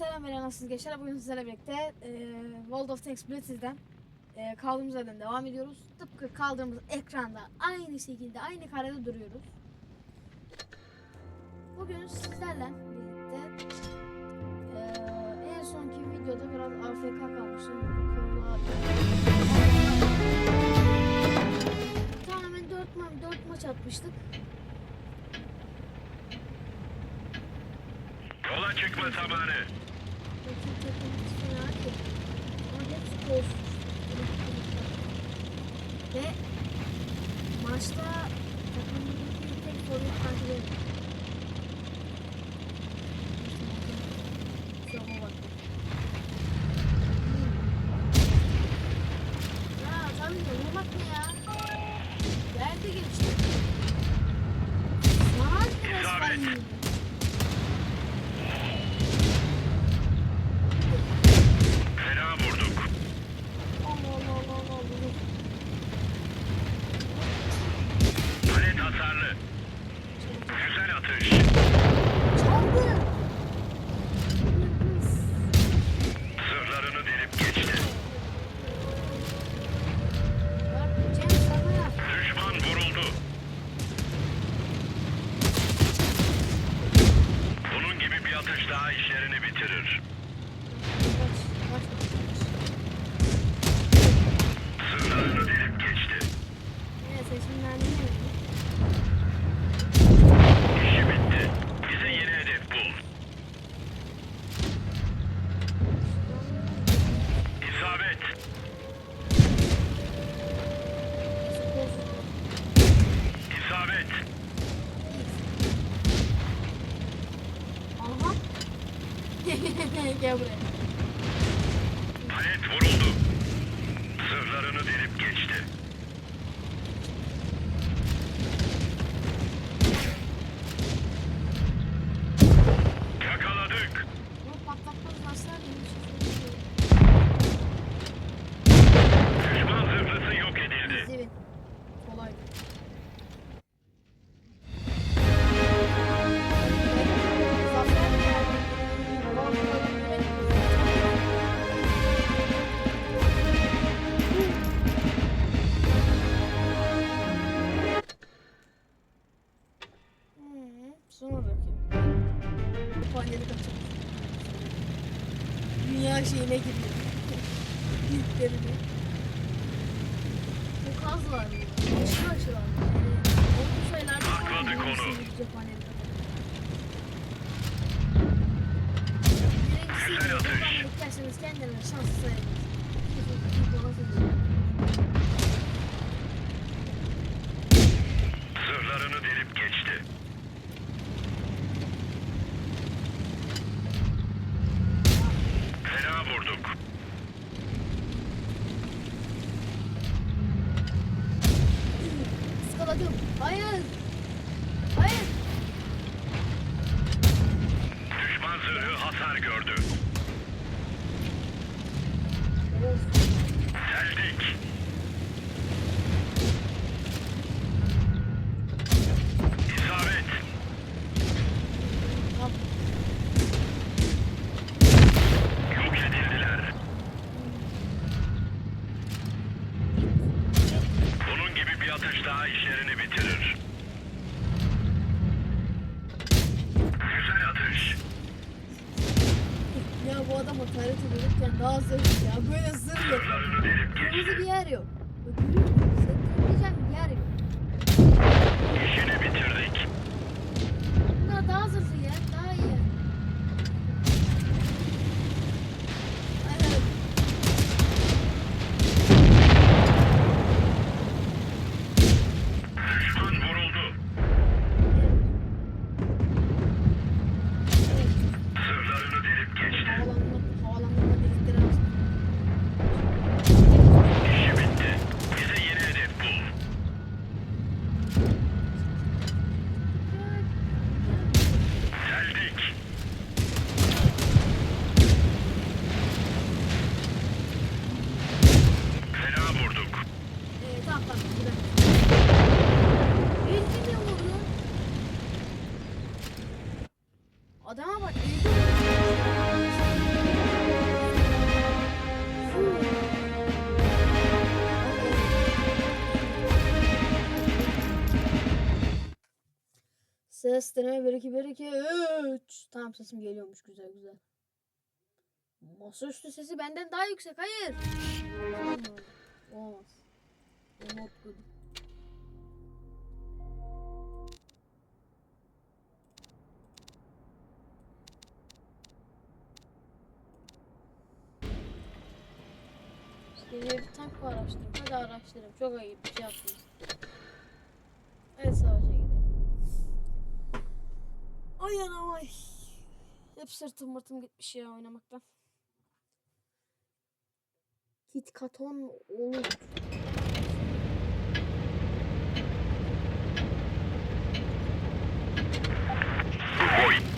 Selam merhaba nasılsınız gençler? Bugün sizlerle birlikte e, World of Tanks Blitz'den e, kaldığımız yerden devam ediyoruz. Tıpkı kaldığımız ekranda aynı şekilde aynı karede duruyoruz. Bugün sizlerle birlikte e, en sonki videoda biraz AFK kalmıştım. Tamamen 4, ma 4 maç atmıştık. Yola çıkma zamanı. Bakın takım fena değil. Ama hepsi. Ve maçta takımdaki tek forvet takip Gel buraya. Palet vuruldu. Şeyine giriyor. İlklerini. Bu kaz var? Aşırı aşırı var. Yani o şeylerde Akladık falan birisi cephaneli kadar. Güzel atış. kendilerine şanslı sayılır. Kırmızı bir yer yok. Kırmayacağım bir yer yok. İşini bitirdik. Bunlar daha zırhlı yer. Ses deneme 1 2 1 2 3. Tamam sesim geliyormuş güzel güzel. Masaüstü sesi benden daha yüksek. Hayır. Olmaz. Olmaz. O not good. Seviye bir tank araştırın. Hadi araştırın. Çok ayıp bir şey yaptınız. Evet savaşa gidelim. Ay anam ay. Hep sırtım mırtım gitmiş ya oynamaktan. Kit katon olur. Boy.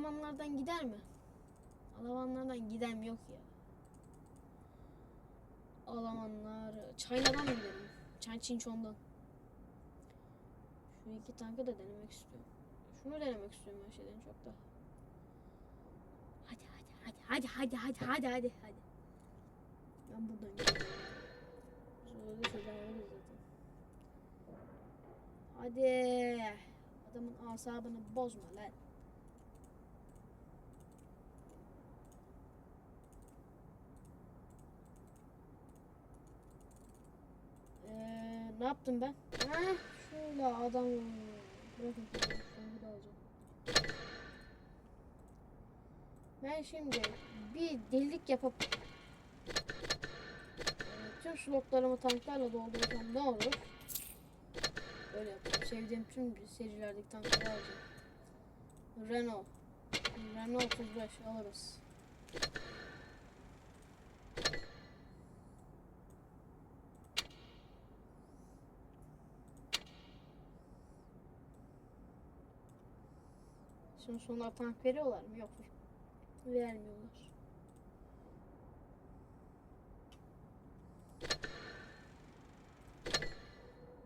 Alamanlardan gider mi? Alamanlardan gidem yok ya. Alamanlar. Çayladan mı gidelim? Çay Çinçon'dan. Şu iki tankı da denemek istiyorum. Şunu denemek istiyorum her şeyden çok da. Hadi hadi hadi hadi hadi hadi hadi hadi. Ben buradan gidiyorum. Zorlu şeyler varız zaten. Hadi. Adamın asabını bozma lan. Ne yaptım ben? Ha, şöyle adam bırakın şunu bir daha alacağım. Ben şimdi bir delilik yapıp e, tüm slotlarımı tanklarla doldurursam ne olur? Böyle yapayım. Sevdiğim tüm serilerdeki tankları alacağım. Renault. Renault 35 alırız. Şimdi sonra tank veriyorlar mı? Yok. Vermiyorlar.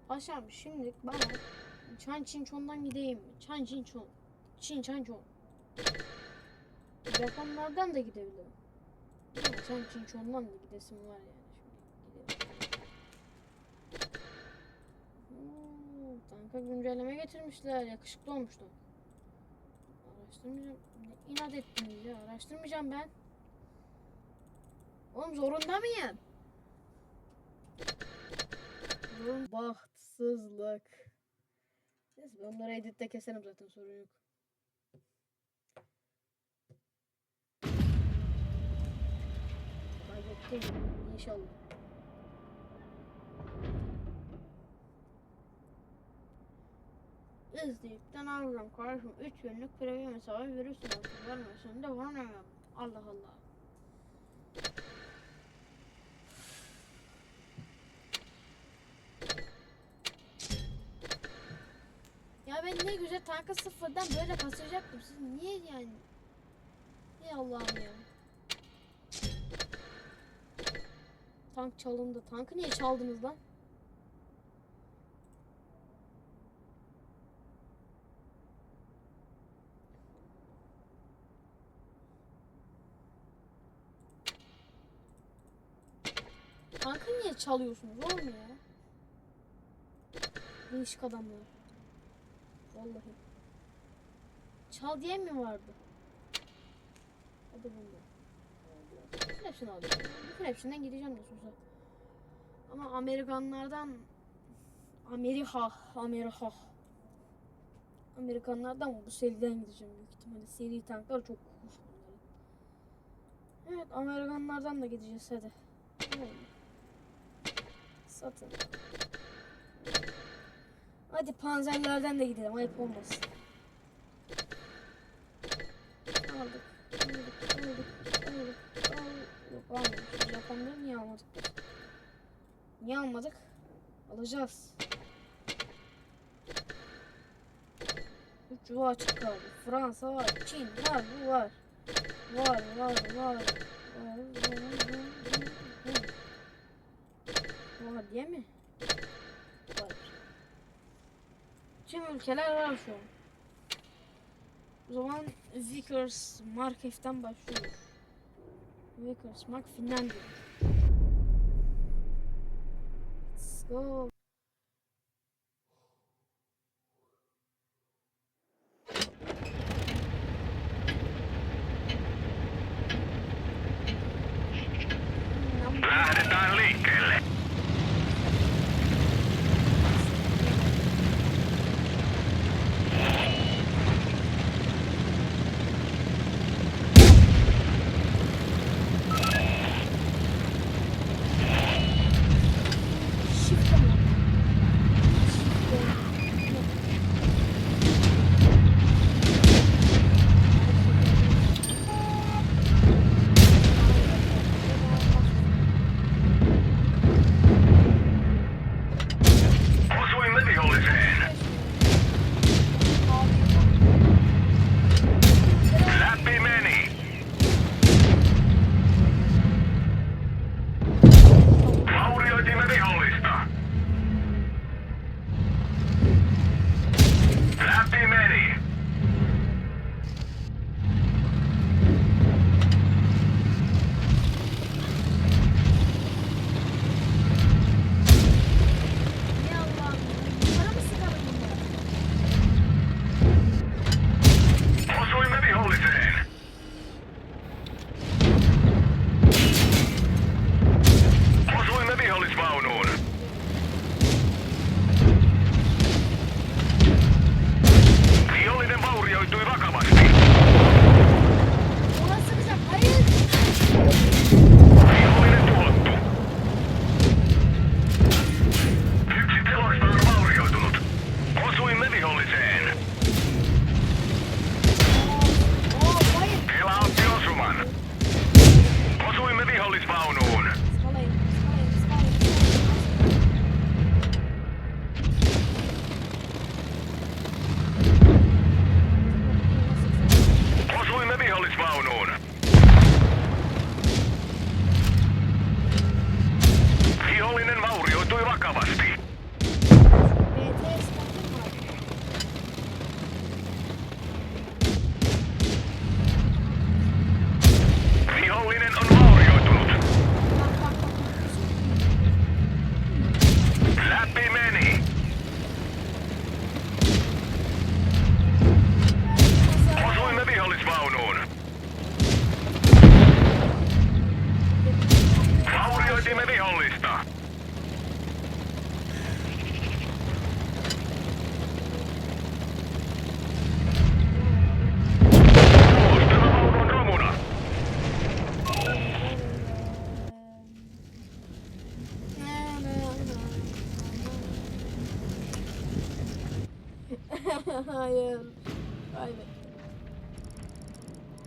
Paşam şimdi bana Çan Çinçon'dan gideyim mi? Çan Çinçon. Çin Çançon. Japonlardan da gidebilirim. Çan Çinçon'dan da gidesim var yani. Şimdi gidelim. Tanka güncelleme getirmişler. Yakışıklı olmuştu. Araştırmayacağım. İnat ettiniz ya. Araştırmayacağım ben. Oğlum zorunda mıyım? Zorun bahtsızlık. Neyse ben onları editte keserim zaten sorun yok. Kaybettim inşallah. İzleyipten alacağım kardeşim 3 günlük hesabı virüsün altı vermesin de vermem. Allah Allah. Ya ben ne güzel tanka sıfırdan böyle kasacaktım. Siz niye yani? Ey Allah'ım ya. Tank çalındı. Tankı niye çaldınız lan? Tankı niye çalıyorsunuz oğlum ya? Değişik adamlar. Vallahi. Çal diye mi vardı? Hadi bunu. Bütün hepsini alacağım. Bütün hepsinden gideceğim nasıl olsa. Ama Amerikanlardan Amerika, Amerika. Amerikanlardan bu seriden gideceğim büyük ihtimalle. Seri tanklar çok hoş. Evet Amerikanlardan da gideceğiz hadi. Mı? Satın. Hadi panzerlerden de gidelim ayıp olmasın. Aldık. Aldık. Aldık. Aldık. Aldık. Almadık. Japonları niye almadık? Niye almadık? Alacağız. Üç yuva açık kaldı. Fransa var. Çin var. Bu var. Var var var. Var var var. var. Var diye mi? Var. Tüm ülkeler var şu an. O zaman Vickers Mark F'den başlıyoruz. Vickers Mark Finlandiya. Let's go.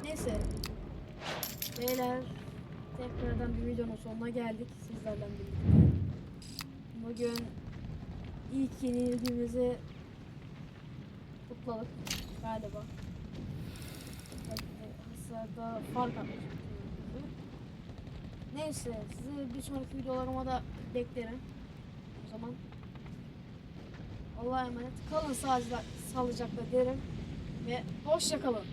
Neyse. Beyler. Tekrardan bir videonun sonuna geldik. Sizlerle birlikte. Bugün ilk yenilgimizi kutladık galiba. Hasarda fark atmıştık. Neyse sizi bir sonraki videolarıma da beklerim. O zaman Allah'a emanet. Kalın sağlıcakla derim. Ve hoşça kalın.